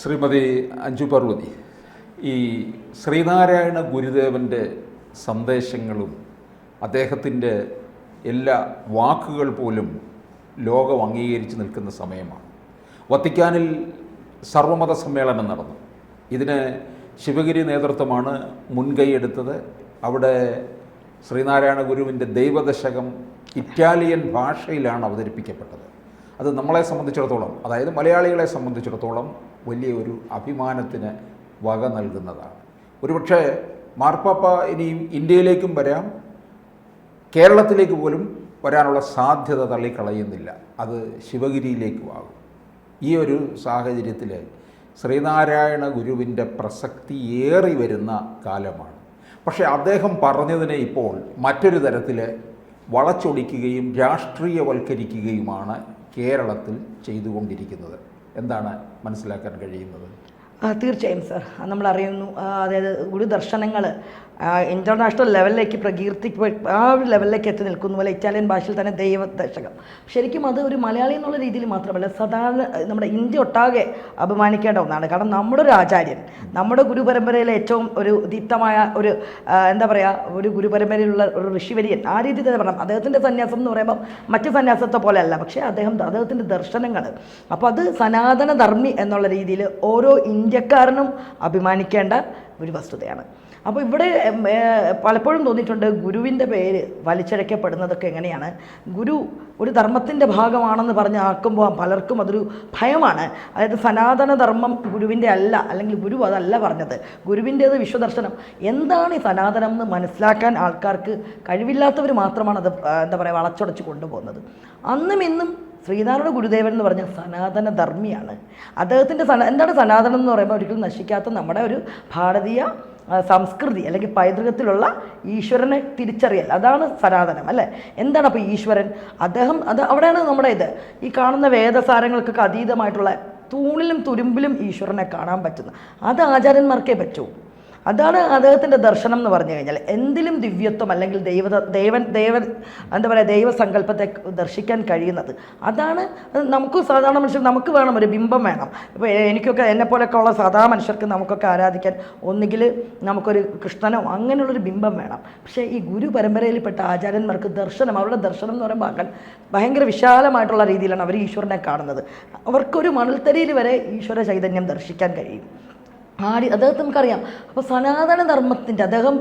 ശ്രീമതി അഞ്ജു പർവതി ഈ ശ്രീനാരായണ ഗുരുദേവന്റെ സന്ദേശങ്ങളും അദ്ദേഹത്തിന്റെ എല്ലാ വാക്കുകൾ പോലും ലോകം അംഗീകരിച്ച് നിൽക്കുന്ന സമയമാണ്. വത്തിക്കാനിൽ സർവമത സമ്മേളനം നടന്നു. ഇതിന് ശിവഗിരി നേതൃത്വമാണ് മുൻകൈയെടുത്തത് അവിടെ ശ്രീനാരായണ ഗുരുവിന്റെ ദൈവദശകം ഇറ്റാലിയൻ ഭാഷയിലാണ് അവതരിപ്പിക്കപ്പെട്ടത്. അത് നമ്മളെ സംബന്ധിച്ചിടത്തോളം അതായത് മലയാളികളെ സംബന്ധിച്ചിടത്തോളം വലിയ ഒരു അഭിമാനത്തിന് വക നൽകുന്നതാണ്. ഒരുപക്ഷെ മാർപ്പാപ്പ ഇനിയും ഇന്ത്യയിലേക്കും വരാം കേരളത്തിലേക്ക് പോലും വരാനുള്ള സാധ്യത തള്ളിക്കളയുന്നില്ല. അത് ശിവഗിരിയിലേക്കും ആകും ഈ ഒരു സാഹചര്യത്തിൽ ശ്രീനാരായണ ഗുരുവിന്റെ പ്രസക്തി ഏറി വരുന്ന കാലമാണ്. പക്ഷേ അദ്ദേഹം പറഞ്ഞതിനെ ഇപ്പോൾ മറ്റൊരു തരത്തിൽ വളച്ചൊടിക്കുകയും രാഷ്ട്രീയവൽക്കരിക്കുകയുമാണ് കേരളത്തിൽ ചെയ്തുകൊണ്ടിരിക്കുന്നത്. എന്താണ് മനസ്സിലാക്കാൻ കഴിയുന്നത്? തീർച്ചയായും സർ. നമ്മൾ അറിയുന്നു അതായത് ഗുരുദർശനങ്ങൾ ഇന്റർനാഷണൽ ലെവലിലേക്ക് പ്രകീർത്തി ആ ഒരു ലെവലിലേക്ക് എത്തി നിൽക്കുന്നു പോലെ ഇറ്റാലിയൻ ഭാഷയിൽ തന്നെ ദൈവദശകം ശരിക്കും അത് ഒരു മലയാളി എന്നുള്ള രീതിയിൽ മാത്രമല്ല സാധാരണ നമ്മുടെ ഇന്ത്യ ഒട്ടാകെ അഭിമാനിക്കേണ്ട ഒന്നാണ്. കാരണം നമ്മുടെ ഒരു ആചാര്യൻ നമ്മുടെ ഗുരുപരമ്പരയിലെ ഏറ്റവും ഒരു ദീപ്തമായ ഒരു എന്താ പറയുക ഒരു ഗുരുപരമ്പരയിലുള്ള ഒരു ഋഷിവര്യൻ ആ രീതിയിൽ തന്നെ പറയാം അദ്ദേഹത്തിന്റെ സന്യാസം എന്ന് പറയുമ്പോൾ മറ്റ് സന്യാസത്തെ പോലെ അല്ല പക്ഷേ അദ്ദേഹം അദ്ദേഹത്തിന്റെ ദർശനങ്ങൾ. അപ്പോൾ അത് സനാതനധർമ്മി എന്നുള്ള രീതിയിൽ ഓരോ ഇന്ത്യക്കാരനും അഭിമാനിക്കേണ്ട ഒരു വസ്തുതയാണ്. അപ്പോൾ ഇവിടെ പലപ്പോഴും തോന്നിയിട്ടുണ്ട് ഗുരുവിന്റെ പേര് വലിച്ചഴക്കപ്പെടുന്നതൊക്കെ എങ്ങനെയാണ്? ഗുരു ഒരു ധർമ്മത്തിന്റെ ഭാഗമാണെന്ന് പറഞ്ഞ് ആക്കുമ്പോൾ പലർക്കും അതൊരു ഭയമാണ്. അതായത് സനാതനധർമ്മം ഗുരുവിന്റെ അല്ല അല്ലെങ്കിൽ ഗുരു അതല്ല പറഞ്ഞത്. ഗുരുവിന്റേത് വിശ്വദർശനം. എന്താണ് ഈ സനാതനം എന്ന് മനസ്സിലാക്കാൻ ആൾക്കാർക്ക് കഴിവില്ലാത്തവർ മാത്രമാണ് അത് എന്താ പറയുക വളച്ചൊടച്ച് കൊണ്ടുപോകുന്നത്. അന്നും ഇന്നും ശ്രീനാരായണ ഗുരുദേവൻ എന്ന് പറഞ്ഞ സനാതന ധർമ്മിയാണ്. അദ്ദേഹത്തിന്റെ സന എന്താണ് സനാതനം എന്ന് പറയുമ്പോൾ ഒരിക്കലും നശിക്കാത്ത നമ്മുടെ ഒരു ഭാരതീയ സംസ്കൃതി അല്ലെങ്കിൽ പൈതൃകത്തിലുള്ള ഈശ്വരനെ തിരിച്ചറിയൽ. അതാണ് സനാതനം അല്ലേ? എന്താണ് അപ്പോൾ ഈശ്വരൻ? അദ്ദേഹം അത് അവിടെയാണ് നമ്മുടെ ഇത്. ഈ കാണുന്ന വേദസാരങ്ങൾക്കൊക്കെ അതീതമായിട്ടുള്ള തൂണിലും തുരുമ്പിലും ഈശ്വരനെ കാണാൻ പറ്റുന്ന. അത് ആചാര്യന്മാർക്കേ പറ്റൂ. അതാണ് അദ്ദേഹത്തിന്റെ ദർശനം എന്ന് പറഞ്ഞു കഴിഞ്ഞാൽ എന്തിലും ദിവ്യത്വം അല്ലെങ്കിൽ ദൈവ ദേവൻ ദേവൻ എന്താ പറയുക ദൈവസങ്കല്പത്തെ ദർശിക്കാൻ കഴിയുന്നത്. അതാണ് അത് നമുക്ക് സാധാരണ മനുഷ്യർ നമുക്ക് വേണം ഒരു ബിംബം വേണം. ഇപ്പോൾ എനിക്കൊക്കെ എന്നെപ്പോലൊക്കെ ഉള്ള സാധാരണ മനുഷ്യർക്ക് നമുക്കൊക്കെ ആരാധിക്കാൻ ഒന്നുകിൽ നമുക്കൊരു കൃഷ്ണനോ അങ്ങനെയുള്ളൊരു ബിംബം വേണം. പക്ഷേ ഈ ഗുരു പരമ്പരയിൽപ്പെട്ട ആചാര്യന്മാർക്ക് ദർശനം അവരുടെ ദർശനം എന്ന് പറയുമ്പോൾ ഭയങ്കര വിശാലമായിട്ടുള്ള രീതിയിലാണ് അവർ ഈശ്വരനെ കാണുന്നത്. അവർക്കൊരു മണൽത്തരിയിൽ വരെ ഈശ്വര ചൈതന്യം ദർശിക്കാൻ കഴിയും. ആടി അദ്ദേഹത്തെ നമുക്കറിയാം. അപ്പോൾ സനാതന ധർമ്മത്തിന്റെ അദ്ദേഹം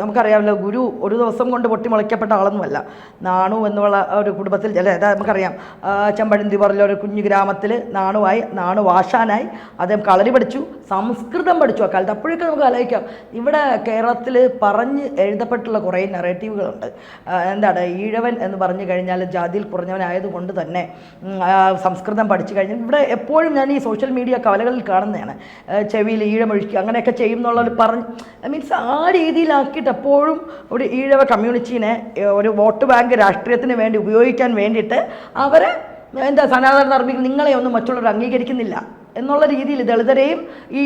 നമുക്കറിയാമല്ലോ ഗുരു ഒരു ദിവസം കൊണ്ട് പൊട്ടിമുളയ്ക്കപ്പെട്ട ആളൊന്നുമല്ല. നാണു എന്നുള്ള ഒരു കുടുംബത്തിൽ അല്ലെ അതായത് നമുക്കറിയാം. ചെമ്പഴന്തി പറഞ്ഞ ഒരു കുഞ്ഞു ഗ്രാമത്തിൽ നാണുവായി നാണു വാശാനായി അദ്ദേഹം കളരി പഠിച്ചു സംസ്കൃതം പഠിച്ചു. അക്കാലത്ത് അപ്പോഴൊക്കെ നമുക്ക് ആലോചിക്കാം. ഇവിടെ കേരളത്തിൽ പറഞ്ഞ് എഴുതപ്പെട്ടുള്ള കുറേ നെറേറ്റീവുകളുണ്ട്. എന്താണ് ഈഴവൻ എന്ന് പറഞ്ഞു കഴിഞ്ഞാൽ ജാതിയിൽ കുറഞ്ഞവനായതുകൊണ്ട് തന്നെ സംസ്കൃതം പഠിച്ചു കഴിഞ്ഞാൽ ഇവിടെ എപ്പോഴും ഞാൻ ഈ സോഷ്യൽ മീഡിയ കവലകളിൽ കാണുന്നതാണ്. ചെവിയിൽ ഈഴമൊഴിക്കുക അങ്ങനെയൊക്കെ ചെയ്യും എന്നുള്ളത് പറഞ്ഞ് മീൻസ് ആ രീതിയിലാക്കിയിട്ട് എപ്പോഴും ഒരു ഈഴവ കമ്മ്യൂണിറ്റീനെ ഒരു വോട്ട് ബാങ്ക് രാഷ്ട്രീയത്തിന് വേണ്ടി ഉപയോഗിക്കാൻ വേണ്ടിയിട്ട് അവരെ എന്താ സനാതന ധർമ്മികൾ നിങ്ങളെ ഒന്നും മറ്റുള്ളവർ അംഗീകരിക്കുന്നില്ല. എന്നുള്ള രീതിയിൽ ദളിതരെയും ഈ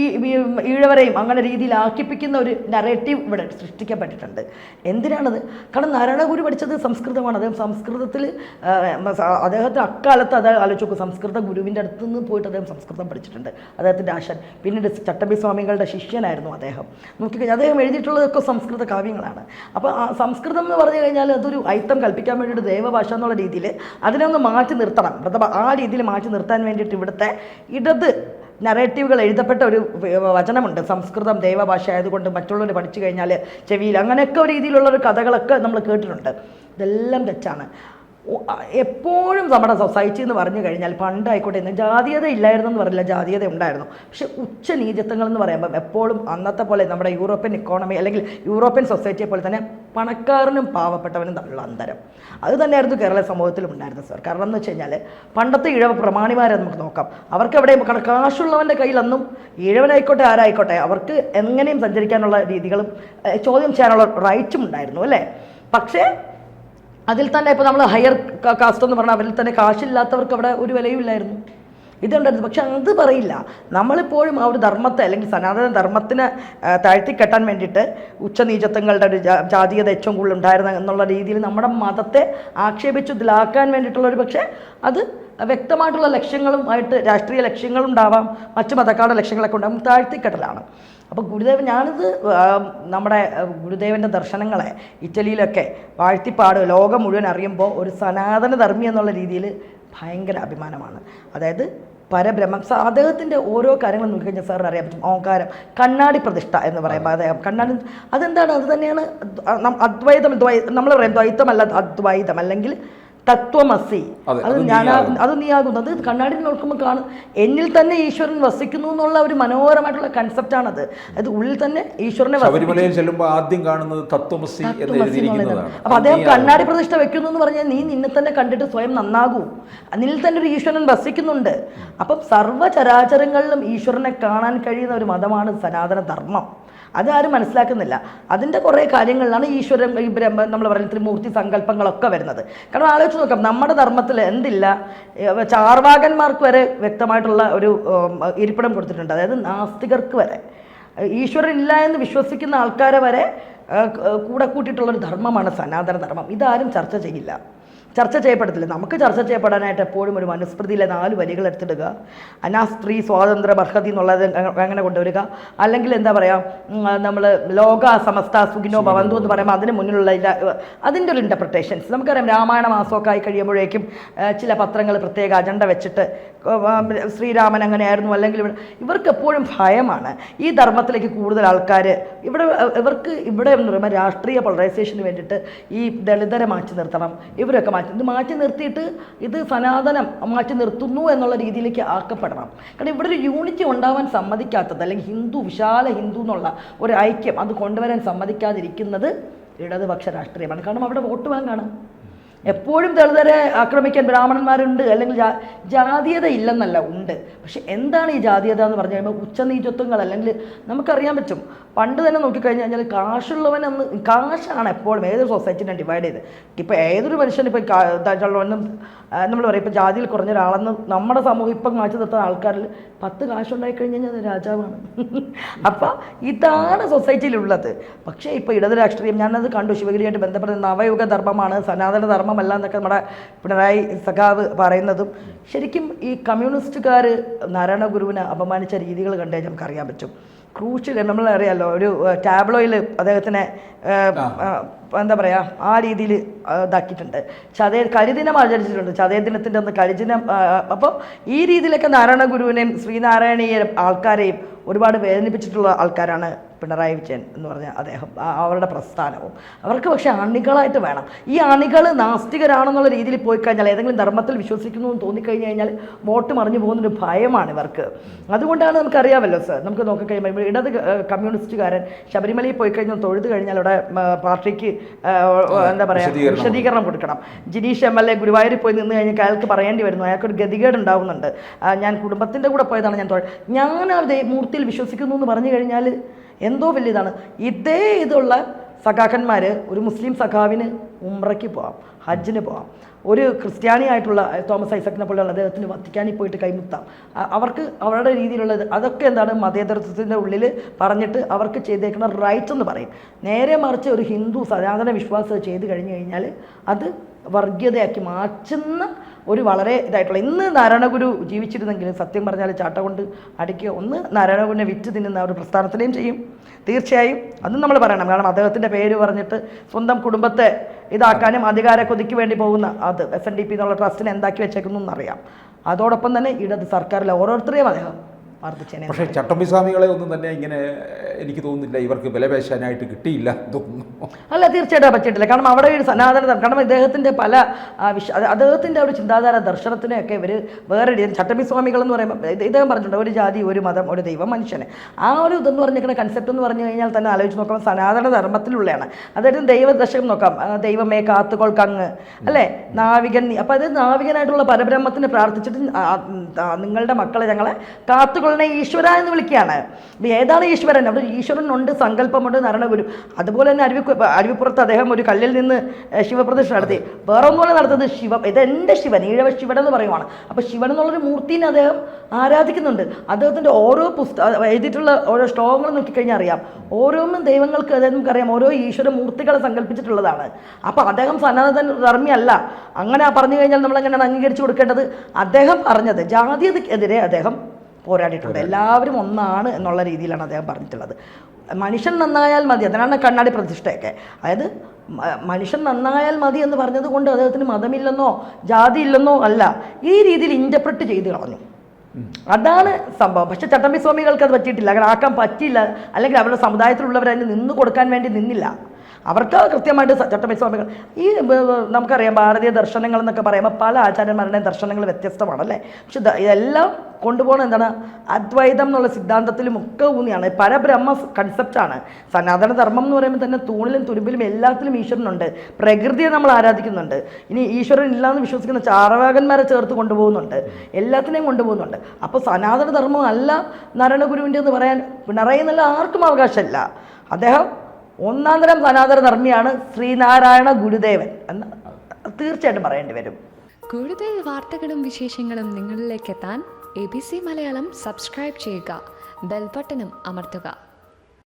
ഈഴവരെയും അങ്ങനെ രീതിയിൽ ആക്കിപ്പിക്കുന്ന ഒരു നറേറ്റീവ് ഇവിടെ സൃഷ്ടിക്കപ്പെട്ടിട്ടുണ്ട്. എന്തിനാണത്? കാരണം നാരായണഗുരു പഠിച്ചത് സംസ്കൃതമാണ്. അദ്ദേഹം സംസ്കൃതത്തിൽ അദ്ദേഹത്തിന് അക്കാലത്ത് അത് ആലോചിച്ച് നോക്കും സംസ്കൃത ഗുരുവിന്റെ അടുത്ത് നിന്ന് പോയിട്ട് അദ്ദേഹം സംസ്കൃതം പഠിച്ചിട്ടുണ്ട്. അദ്ദേഹത്തിന്റെ ആശാൻ. പിന്നീട് ചട്ടമ്പി സ്വാമികളുടെ ശിഷ്യനായിരുന്നു അദ്ദേഹം. നോക്കിക്കഴിഞ്ഞാൽ അദ്ദേഹം എഴുതിയിട്ടുള്ളതൊക്കെ സംസ്കൃത കാവ്യങ്ങളാണ്. അപ്പോൾ ആ സംസ്കൃതം എന്ന് പറഞ്ഞു കഴിഞ്ഞാൽ അതൊരു ഐത്തം കൽപ്പിക്കാൻ വേണ്ടിയിട്ട് ദേവഭാഷ എന്നുള്ള രീതിയിൽ അതിനെ ഒന്ന് മാറ്റി നിർത്തണം. ആ രീതിയിൽ മാറ്റി നിർത്താൻ വേണ്ടിയിട്ട് ഇവിടുത്തെ ഇടത് നറേറ്റീവുകൾ എഴുതപ്പെട്ട ഒരു വചനമുണ്ട്. സംസ്കൃതം ദേവഭാഷ ആയതുകൊണ്ട് മറ്റുള്ളവർ പഠിച്ചു കഴിഞ്ഞാൽ ചെവിയിൽ അങ്ങനെയൊക്കെ ഒരു രീതിയിലുള്ള ഒരു കഥകളൊക്കെ നമ്മൾ കേട്ടിട്ടുണ്ട്. ഇതെല്ലാം തെറ്റാണ്. എപ്പോഴും നമ്മുടെ സൊസൈറ്റി എന്ന് പറഞ്ഞു കഴിഞ്ഞാൽ പണ്ടായിക്കോട്ടെ ഇന്ന് ജാതീയത ഇല്ലായിരുന്നു എന്ന് പറയില്ല ജാതീയത ഉണ്ടായിരുന്നു. പക്ഷേ ഉച്ച നീചത്വങ്ങൾ എന്ന് പറയുമ്പോൾ എപ്പോഴും അന്നത്തെ പോലെ നമ്മുടെ യൂറോപ്യൻ ഇക്കോണമി അല്ലെങ്കിൽ യൂറോപ്യൻ സൊസൈറ്റിയെ പോലെ തന്നെ പണക്കാരനും പാവപ്പെട്ടവനും തമ്മിലുള്ള അന്തരം. അത് തന്നെയായിരുന്നു കേരള സമൂഹത്തിലും ഉണ്ടായിരുന്നത് സർ കാരണം എന്ന് വെച്ച് കഴിഞ്ഞാൽ പണ്ടത്തെ ഇഴവ പ്രമാണിമാരെ നമുക്ക് നോക്കാം. അവർക്ക് എവിടെ കാശുള്ളവന്റെ കയ്യിൽ അന്നും ഇഴവനായിക്കോട്ടെ ആരായിക്കോട്ടെ അവർക്ക് എങ്ങനെയും സഞ്ചരിക്കാനുള്ള രീതികളും ചോദ്യം ചെയ്യാനുള്ള റൈറ്റും ഉണ്ടായിരുന്നു അല്ലേ? പക്ഷേ അതിൽ തന്നെ ഇപ്പോൾ നമ്മൾ ഹയർ കാസ്റ്റ് എന്ന് പറഞ്ഞാൽ അവരിൽ തന്നെ കാശില്ലാത്തവർക്ക് അവിടെ ഒരു വിലയും ഇല്ലായിരുന്നു ഇതുണ്ടായിരുന്നു പക്ഷെ അത് പറയില്ല. നമ്മളിപ്പോഴും ആ ഒരു ധർമ്മത്തെ അല്ലെങ്കിൽ സനാതന ധർമ്മത്തിനെ താഴ്ത്തിക്കെട്ടാൻ വേണ്ടിയിട്ട് ഉച്ചനീചത്വങ്ങളുടെ ഒരു ജാതീയത ഏറ്റവും കൂടുതൽ ഉണ്ടായിരുന്ന എന്നുള്ള രീതിയിൽ നമ്മുടെ മതത്തെ ആക്ഷേപിച്ച് ഇതിലാക്കാൻ വേണ്ടിയിട്ടുള്ള ഒരു പക്ഷേ അത് വ്യക്തമായിട്ടുള്ള ലക്ഷ്യങ്ങളും ആയിട്ട് രാഷ്ട്രീയ ലക്ഷ്യങ്ങളും ഉണ്ടാവാം. മറ്റു മതക്കാരുടെ ലക്ഷ്യങ്ങളൊക്കെ ഉണ്ടാകും താഴ്ത്തിക്കെട്ടലാണ്. അപ്പോൾ ഗുരുദേവൻ ഞാനിത് നമ്മുടെ ഗുരുദേവന്റെ ദർശനങ്ങളെ ഇറ്റലിയിലൊക്കെ വാഴ്ത്തിപ്പാട് ലോകം മുഴുവൻ അറിയുമ്പോൾ ഒരു സനാതന ധർമ്മി എന്നുള്ള രീതിയിൽ ഭയങ്കര അഭിമാനമാണ്. അതായത് പരബ്രഹ്മം. സാർ അദ്ദേഹത്തിന്റെ ഓരോ കാര്യങ്ങളും നോക്കിക്കഴിഞ്ഞാൽ സാറിന് അറിയാൻ പറ്റും. ഓങ്കാരം കണ്ണാടി പ്രതിഷ്ഠ എന്ന് പറയുമ്പോൾ അദ്ദേഹം കണ്ണാടി അതെന്താണ്? അത് തന്നെയാണ് അദ്വ- അദ്വൈതം ദ്വൈ നമ്മൾ പറയും ദ്വൈതമല്ല അദ്വൈതം അല്ലെങ്കിൽ തത്വമസി. അതെ, ഞാൻ നീയാകുന്നു. അത് നീയാകുന്നു. അത് കണ്ണാടി നോക്കുമ്പോൾ കാണും. എന്നിൽ തന്നെ ഈശ്വരൻ വസിക്കുന്നു എന്നുള്ള ഒരു മനോഹരമായിട്ടുള്ള കൺസെപ്റ്റാണത് അത് ഉള്ളിൽ തന്നെ ഈശ്വരനെ ശബരിമലയിൽ ചെല്ലുമ്പോൾ ആദ്യം കാണുന്നത് തത്വമസി അപ്പൊ അദ്ദേഹം. കണ്ണാടി പ്രതിഷ്ഠ വെക്കുന്നു എന്ന് പറഞ്ഞാൽ നീ നിന്നെ തന്നെ കണ്ടിട്ട് സ്വയം നന്നാകൂ. നിന്നിൽ തന്നെ ഒരു ഈശ്വരൻ വസിക്കുന്നുണ്ട്. അപ്പം സർവചരാചരങ്ങളിലും ഈശ്വരനെ കാണാൻ കഴിയുന്ന ഒരു മതമാണ് സനാതന ധർമ്മം അതാരും മനസ്സിലാക്കുന്നില്ല. അതിന്റെ കുറേ കാര്യങ്ങളിലാണ് ഈശ്വരൻ ഈ ബ്രഹ്മ നമ്മൾ പറയുന്ന ത്രിമൂർത്തി സങ്കല്പങ്ങളൊക്കെ വരുന്നത്. കാരണം ആലോചിച്ച് നോക്കാം നമ്മുടെ ധർമ്മത്തിൽ എന്തില്ല ചാർവാകന്മാർക്ക് വരെ വ്യക്തമായിട്ടുള്ള ഒരു ഇരിപ്പിടം കൊടുത്തിട്ടുണ്ട്. അതായത് നാസ്തികർക്ക് വരെ. ഈശ്വരൻ ഇല്ല എന്ന് വിശ്വസിക്കുന്ന ആൾക്കാരെ വരെ കൂടെ കൂട്ടിയിട്ടുള്ളൊരു ധർമ്മമാണ് സനാതന ധർമ്മം ഇതാരും ചർച്ച ചെയ്യില്ല. ചർച്ച ചെയ്യപ്പെടത്തില്ല. നമുക്ക് ചർച്ച ചെയ്യപ്പെടാനായിട്ട് എപ്പോഴും ഒരു മനുസ്മൃതിയിലെ നാല് വരികൾ എടുത്തിടുക. അനാ സ്ത്രീ സ്വാതന്ത്ര്യ ബർഹതി എന്നുള്ളത് അങ്ങ- അങ്ങനെ കൊണ്ടുവരിക. അല്ലെങ്കിൽ എന്താ പറയുക നമ്മൾ ലോക സമസ്ത സുഖിനോ ഭവന്തു എന്ന് പറയുമ്പോൾ അതിന് മുന്നിലുള്ള അതിന്റെ ഒരു ഇന്റർപ്രിട്ടേഷൻസ് നമുക്കറിയാം രാമായണ മാസമൊക്കെ ആയി കഴിയുമ്പോഴേക്കും ചില പത്രങ്ങൾ പ്രത്യേക അജണ്ട വെച്ചിട്ട് ശ്രീരാമൻ അങ്ങനെയായിരുന്നു. അല്ലെങ്കിൽ ഇവിടെ ഇവർക്ക് എപ്പോഴും ഭയമാണ്. ഈ ധർമ്മത്തിലേക്ക് കൂടുതൽ ആൾക്കാർ ഇവിടെ ഇവർക്ക് ഇവിടെ എന്ന് പറയുമ്പോൾ രാഷ്ട്രീയ പോളറൈസേഷന് വേണ്ടിയിട്ട് ഈ ദളിതരെ മാറ്റി നിർത്തണം. ഇവരൊക്കെ മാറ്റി ഇത് മാറ്റി നിർത്തിയിട്ട് ഇത് സനാതനം മാറ്റി നിർത്തുന്നു എന്നുള്ള രീതിയിലേക്ക് ആക്കപ്പെടണം. കാരണം ഇവിടെ ഒരു യൂണിറ്റി ഉണ്ടാവാൻ സമ്മതിക്കാത്തത് അല്ലെങ്കിൽ ഹിന്ദു വിശാല ഹിന്ദു എന്നുള്ള ഒരു ഐക്യം അത് കൊണ്ടുവരാൻ സമ്മതിക്കാതിരിക്കുന്നത് ഇടതുപക്ഷ രാഷ്ട്രീയമാണ്. കാരണം അവിടെ വോട്ട് വാങ്ങാണ് എപ്പോഴും ദളിതരെ ആക്രമിക്കാൻ ബ്രാഹ്മണന്മാരുണ്ട് അല്ലെങ്കിൽ ജാതീയത ഇല്ലെന്നല്ല ഉണ്ട്. പക്ഷെ എന്താണ് ഈ ജാതീയത എന്ന് പറഞ്ഞു കഴിയുമ്പോൾ ഉച്ചനീചത്വങ്ങൾ അല്ലെങ്കിൽ നമുക്കറിയാൻ പറ്റും പണ്ട് തന്നെ നോക്കിക്കഴിഞ്ഞ് കഴിഞ്ഞാൽ കാശുള്ളവൻ അന്ന് കാശാണ് എപ്പോഴും ഏതൊരു സൊസൈറ്റിനെ ഡിവൈഡ് ചെയ്ത്. ഇപ്പോൾ ഏതൊരു മനുഷ്യനും ഇപ്പോൾ ഉള്ളവനും നമ്മൾ പറയും ഇപ്പോൾ ജാതിയിൽ കുറഞ്ഞ ഒരാളെന്ന് നമ്മുടെ സമൂഹം ഇപ്പം കാഴ്ച നിർത്തുന്ന ആൾക്കാരിൽ പത്ത് കാശുണ്ടായി കഴിഞ്ഞ് കഴിഞ്ഞാൽ അത് രാജാവാണ്. അപ്പം ഇതാണ് സൊസൈറ്റിയിലുള്ളത് പക്ഷേ ഇപ്പോൾ ഇടത് രാഷ്ട്രീയം ഞാനത് കണ്ടു ശിവഗിരിയായിട്ട് ബന്ധപ്പെട്ട നവയുഗ ധർമ്മമാണ് സനാതന ധർമ്മമല്ല എന്നൊക്കെ നമ്മുടെ പിണറായി സഖാവ് പറയുന്നതും. ശരിക്കും ഈ കമ്മ്യൂണിസ്റ്റുകാർ നാരായണ ഗുരുവിനെ അപമാനിച്ച രീതികൾ കണ്ടേ നമുക്കറിയാൻ പറ്റും. ക്രൂഷ്യൽ നമ്മൾ അറിയാലോ ഒരു ടാബ്ലോയിൽ അദ്ദേഹത്തിനെ എന്താ പറയുക ആ രീതിയിൽ ഇതാക്കിയിട്ടുണ്ട്. ചതയ കരിദിനം ആചരിച്ചിട്ടുണ്ട്. ചതയദിനത്തിന്റെ ഒന്ന് കരിദിനം അപ്പോൾ ഈ രീതിയിലൊക്കെ നാരായണ ഗുരുവിനെയും ശ്രീനാരായണീയ ആൾക്കാരെയും ഒരുപാട് വേദനിപ്പിച്ചിട്ടുള്ള ആൾക്കാരാണ് പിണറായി വിജയൻ എന്ന് പറഞ്ഞ അദ്ദേഹം അവരുടെ പ്രസ്ഥാനവും. അവർക്ക് പക്ഷേ അണികളായിട്ട് വേണം. ഈ അണികൾ നാസ്തികരാണെന്നുള്ള രീതിയിൽ പോയി കഴിഞ്ഞാൽ ഏതെങ്കിലും ധർമ്മത്തിൽ വിശ്വസിക്കുന്നു എന്ന് തോന്നിക്കഴിഞ്ഞ് കഴിഞ്ഞാൽ വോട്ട് മറിഞ്ഞു പോകുന്നൊരു ഭയമാണ് ഇവർക്ക്. അതുകൊണ്ടാണ് നമുക്കറിയാമല്ലോ സർ. നമുക്ക് നോക്കിക്കഴിയുമ്പോൾ ഇടത് കമ്മ്യൂണിസ്റ്റുകാരൻ ശബരിമലയിൽ പോയി കഴിഞ്ഞാൽ തൊഴുത് കഴിഞ്ഞാൽ അവിടെ പാർട്ടിക്ക് എന്താ പറയുക വിശദീകരണം കൊടുക്കണം. ജിനീഷ് എം എൽ എ ഗുരുവായൂരിൽ പോയി നിന്ന് കഴിഞ്ഞാൽ അയാൾക്ക് പറയേണ്ടി വരുന്നു. അയാൾക്കൊരു ഗതികേട് ഉണ്ടാകുന്നുണ്ട് ഞാൻ കുടുംബത്തിന്റെ കൂടെ പോയതാണ് ഞാൻ ഞാൻ ആ മൂർത്തിയിൽ വിശ്വസിക്കുന്നു എന്ന് പറഞ്ഞു കഴിഞ്ഞാൽ എന്തോ വലിയതാണ്. ഇതേ ഇതുള്ള സഖാക്കന്മാർ ഒരു മുസ്ലിം സഖാവിന് ഉംറയ്ക്ക് പോവാം ഹജ്ജിന് പോവാം. ഒരു ക്രിസ്ത്യാനിയായിട്ടുള്ള തോമസ് ഐസക്കിനെ പോലെയുള്ള അദ്ദേഹത്തിന് വത്തിക്കാനിൽ പോയിട്ട് കൈമുത്താം അവർക്ക് അവരുടെ രീതിയിലുള്ളത് അതൊക്കെ എന്താണ് മതേതരത്വത്തിന്റെ ഉള്ളിൽ പറഞ്ഞിട്ട് അവർക്ക് ചെയ്തേക്കുന്ന റൈറ്റ് എന്ന് പറയും. നേരെ മറിച്ച് ഒരു ഹിന്ദു സനാതന വിശ്വാസം ചെയ്ത് കഴിഞ്ഞു കഴിഞ്ഞാൽ അത് വർഗീയതയാക്കി മാറ്റുന്ന ഒരു വളരെ ഇതായിട്ടുള്ള ഇന്ന് നാരായണഗുരു ജീവിച്ചിരുന്നെങ്കിൽ സത്യം പറഞ്ഞാൽ ചാട്ട കൊണ്ട് അടിക്കുക ഒന്ന് നാരായണഗുരുവിനെ വിറ്റ് തിന്നുന്ന ഒരു പ്രസ്ഥാനത്തിനെയും ചെയ്യും. തീർച്ചയായും. അതും നമ്മൾ പറയണം. കാരണം അദ്ദേഹത്തിന്റെ പേര് പറഞ്ഞിട്ട് സ്വന്തം കുടുംബത്തെ ഇതാക്കാനും അധികാര കൊതിക്ക് വേണ്ടി പോകുന്ന അത് എസ് എൻ ഡി പി എന്നുള്ള ട്രസ്റ്റിനെ എന്താക്കി വെച്ചേക്കുന്നു എന്നറിയാം. അതോടൊപ്പം തന്നെ ഇടത് സർക്കാരിലെ ഓരോരുത്തരെയും അദ്ദേഹം പക്ഷേ ചട്ടമ്പി സ്വാമികളെ ഒന്നും തന്നെ ഇങ്ങനെ എനിക്ക് തോന്നുന്നില്ല ഇവർക്ക് ബലപേശാനായിട്ട് കിട്ടിയില്ല തോന്നുന്നു അല്ല തീർച്ചയായിട്ടും പറ്റിയിട്ടില്ല. കാരണം അവിടെ ഒരു സനാതന കാരണം ഇദ്ദേഹത്തിന്റെ പല അത് അദ്ദേഹത്തിന്റെ ഒരു ചിന്താധാര ദർശനത്തിനെയൊക്കെ ഇവർ വേറെ ചട്ടമ്പി സ്വാമികൾ എന്ന് പറയുമ്പോൾ ഇദ്ദേഹം പറഞ്ഞിട്ടുണ്ട് ഒരു ജാതി ഒരു മതം ഒരു ദൈവം മനുഷ്യന്. ആ ഒരു ഇതെന്ന് പറഞ്ഞിരിക്കുന്ന കൺസെപ്റ്റ് എന്ന് പറഞ്ഞു കഴിഞ്ഞാൽ തന്നെ ആലോചിച്ച് നോക്കുമ്പോൾ സനാതന ധർമ്മത്തിലുള്ളതാണ് അതായത് ദൈവദശകം നോക്കാം ദൈവമേ കാത്തുകൊൾക്കങ്ങ് അല്ലേ? നാവികൻ അപ്പോൾ അത് നാവികനായിട്ടുള്ള പരബ്രഹ്മത്തിന് പ്രാർത്ഥിച്ചിട്ട് നിങ്ങളുടെ മക്കളെ ഞങ്ങളെ കാത്തുകൊള്ളണം നമ്മളെ ഈശ്വര എന്ന് വിളിക്കുകയാണ്. ഇപ്പൊ ഏതാണ് ഈശ്വരൻ? അവിടെ ഈശ്വരനുണ്ട് സങ്കല്പമുണ്ട് നരണഗുരു. അതുപോലെ തന്നെ അരുവി അരുവിപ്പുറത്ത് അദ്ദേഹം ഒരു കല്ലിൽ നിന്ന് ശിവപ്രതിഷ്ഠ നടത്തി. വേറെ ഒന്നുപോലെ നടത്തുന്നത് ശിവ. ഇത് എന്റെ ശിവൻ ഈഴവ ശിവൻ എന്ന് പറയുവാണ്. അപ്പോൾ ശിവൻ എന്നുള്ളൊരു മൂർത്തിനെ അദ്ദേഹം ആരാധിക്കുന്നുണ്ട്. അദ്ദേഹത്തിന്റെ ഓരോ പുസ്തക എഴുതിയിട്ടുള്ള ഓരോ ശ്ലോകങ്ങൾ നോക്കിക്കഴിഞ്ഞാൽ അറിയാം. ഓരോന്നും ദൈവങ്ങൾക്ക് അതായത് നമുക്കറിയാം ഓരോ ഈശ്വര മൂർത്തികളെ സങ്കല്പിച്ചിട്ടുള്ളതാണ്. അപ്പോൾ അദ്ദേഹം സനാതന ധർമ്മിയല്ല. അങ്ങനെ പറഞ്ഞു കഴിഞ്ഞാൽ നമ്മൾ എങ്ങനെയാണ് അംഗീകരിച്ചു കൊടുക്കേണ്ടത്? അദ്ദേഹം പറഞ്ഞത് ജാതിയതയ്ക്കെതിരെ അദ്ദേഹം പോരാടിയിട്ടുണ്ട്. എല്ലാവരും ഒന്നാണ് എന്നുള്ള രീതിയിലാണ് അദ്ദേഹം പറഞ്ഞിട്ടുള്ളത്. മനുഷ്യൻ നന്നായാൽ മതി. അതിനാണ് കണ്ണാടി പ്രതിഷ്ഠയൊക്കെ. അതായത് മനുഷ്യൻ നന്നായാൽ മതി എന്ന് പറഞ്ഞത് കൊണ്ട് അദ്ദേഹത്തിന് മതമില്ലെന്നോ ജാതി ഇല്ലെന്നോ അല്ല ഈ രീതിയിൽ ഇന്റർപ്രറ്റ് ചെയ്ത് കളഞ്ഞു. അതാണ് സംഭവം. പക്ഷെ ചട്ടമ്പി സ്വാമികൾക്ക് അത് പറ്റിയിട്ടില്ല. അങ്ങനെ ആക്കാൻ പറ്റിയില്ല. അല്ലെങ്കിൽ അവരുടെ സമുദായത്തിലുള്ളവർ അതിന് നിന്ന് കൊടുക്കാൻ വേണ്ടി നിന്നില്ല. അവർക്ക് കൃത്യമായിട്ട് സ- ചട്ടമ്പി സ്വാമികൾ ഈ നമുക്കറിയാം ഭാരതീയ ദർശനങ്ങൾ എന്നൊക്കെ പറയുമ്പോൾ പല ആചാര്യന്മാരുടെയും ദർശനങ്ങൾ വ്യത്യസ്തമാണല്ലേ? പക്ഷെ ഇതെല്ലാം കൊണ്ടുപോകണം എന്താണ്? അദ്വൈതം എന്നുള്ള സിദ്ധാന്തത്തിലും ഒക്കെ ഊന്നിയാണ്. പരബ്രഹ്മ കൺസെപ്റ്റാണ് സനാതന ധർമ്മം എന്ന് പറയുമ്പോൾ തന്നെ തൂണിലും തുരുമ്പിലും എല്ലാത്തിലും ഈശ്വരനുണ്ട്. പ്രകൃതിയെ നമ്മൾ ആരാധിക്കുന്നുണ്ട്. ഇനി ഈശ്വരൻ ഇല്ലാന്ന് വിശ്വസിക്കുന്ന ചാറവാകന്മാരെ ചേർത്ത് കൊണ്ടുപോകുന്നുണ്ട്. എല്ലാത്തിനെയും കൊണ്ടുപോകുന്നുണ്ട്. അപ്പോൾ സനാതന ധർമ്മം അല്ല നാരായണഗുരുവിന്റെ എന്ന് പറയാൻ പിണറായി എന്നല്ല ആർക്കും അവകാശമല്ല. അദ്ദേഹം ഒന്നാം തരം സനാതന ധർമ്മിയാണ് ശ്രീനാരായണ ഗുരുദേവൻ എന്ന് തീർച്ചയായിട്ടും പറയേണ്ടി വരും. കൂടുതൽ വാർത്തകളും വിശേഷങ്ങളും നിങ്ങളിലേക്ക് എത്താൻ A B C Malayalam subscribe ചെയ്യുക. ബെൽബട്ടനും അമർത്തുക.